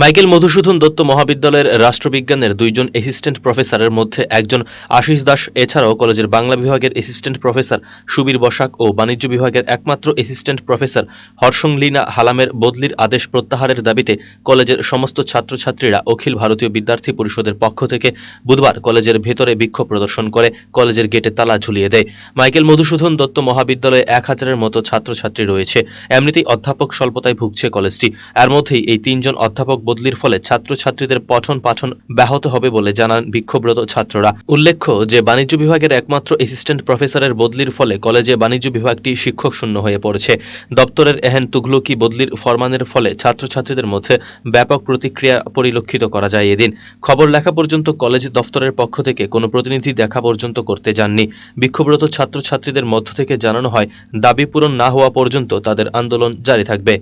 Michael Madhusudan Dutta মহাবিদ্যালয়ের রাষ্ট্রবিজ্ঞানের দুইজন assistant প্রফেসরের মধ্যে একজন আশিস দাস, এছাড়াও কলেজের বাংলা বিভাগের অ্যাসিস্ট্যান্ট প্রফেসর সুবীর বসাক ও বাণিজ্য বিভাগের একমাত্র অ্যাসিস্ট্যান্ট প্রফেসর হর্ষং লীনা হালামের বদলির আদেশ প্রত্যাহারের দাবিতে কলেজের সমস্ত ছাত্রছাত্রীরা অখিল ভারতীয় বিদ্যার্থী পরিষদের পক্ষ থেকে বুধবার কলেজের ভেতরে বিক্ষোভ প্রদর্শন করে কলেজের গেটে তালা ঝুলিয়ে দেয়। মাইকেল মধুসূদন দত্ত মহাবিদ্যালয়ে এক হাজারের মতো ছাত্রছাত্রী রয়েছে। এমনিতেই অধ্যাপক স্বল্পতায় ভুগছে কলেজটি। এর মধ্যেই এই তিনজন অধ্যাপক বদলির ফলে ছাত্রছাত্রীদের পঠন পাঠন ব্যাহত হবে বলে জানান বিক্ষোভরত ছাত্ররা। উল্লেখ্য যে, বাণিজ্য বিভাগের একমাত্র অ্যাসিস্ট্যান্ট প্রফেসরের বদলির ফলে কলেজে বাণিজ্য বিভাগটি শিক্ষক শূন্য হয়ে পড়েছে। দপ্তরের এহেন তুগলকি বদলির ফরমানের ফলে ছাত্রছাত্রীদের মধ্যে ব্যাপক প্রতিক্রিয়া পরিলক্ষিত করা যায় এদিন। খবর লেখা পর্যন্ত কলেজ দফতরের পক্ষ থেকে কোনো প্রতিনিধি দেখা পর্যন্ত করতে যাননি। বিক্ষোভরত ছাত্রছাত্রীদের মধ্য থেকে জানানো হয়, দাবি পূরণ না হওয়া পর্যন্ত তাদের আন্দোলন জারি থাকবে।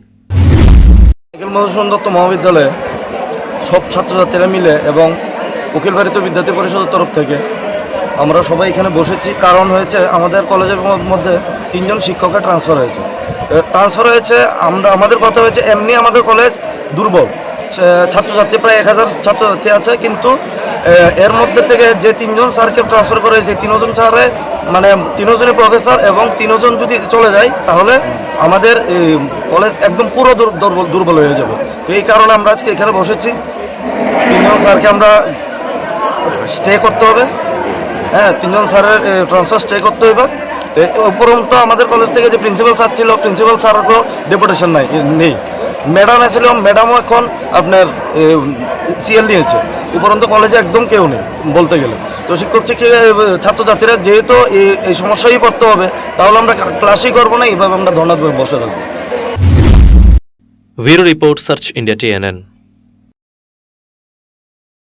নিখিল মধুসূদন দত্ত মহাবিদ্যালয়ে সব ছাত্রছাত্রীরা মিলে এবং অখিল ভারতীয় বিদ্যার্থী পরিষদের তরফ থেকে আমরা সবাই এখানে বসেছি। কারণ হয়েছে, আমাদের কলেজের মধ্যে তিনজন শিক্ষকের ট্রান্সফার হয়েছে। ট্রান্সফার হয়েছে, আমরা, আমাদের কথা হয়েছে, এমনি আমাদের কলেজ দুর্বল। ছাত্রছাত্রী প্রায় এক হাজার ছাত্রছাত্রী আছে, কিন্তু এর মধ্যে থেকে যে তিনজন স্যারকে ট্রান্সফার করা হয়েছে তিনজন স্যারে মানে তিনজনই প্রফেসর এবং তিনজন যদি চলে যায়, তাহলে আমাদের কলেজ একদম পুরো দুর- দুর্বল দুর্বল হয়ে যাবে। তো এই কারণে আমরা আজকে এখানে বসেছি। তিনজন স্যারকে আমরা স্টে করতে হবে। হ্যাঁ তিনজন স্যারের ট্রান্সফার স্টে করতে হবে তো এ- আমাদের কলেজ থেকে যে প্রিন্সিপাল স্যার ছিল প্রিন্সিপাল স্যারও ডেপুটেশন নাই, নেই। ম্যাডাম ছিল ম্যাডামও এখন আপনার সিএল নিয়েছে উপরন্ত কলেজে একদম কেউ নেই, বলতে গেলে। তো শিক্ষক, শিক্ষিকা ছাত্রছাত্রীরা যেহেতু এই এই সমস্যাই পড়তে হবে, তাহলে আমরা ক্লাসই করব না, এইভাবে আমরা ধর্ণা বসে থাকব। Bureau report, search India, TNN.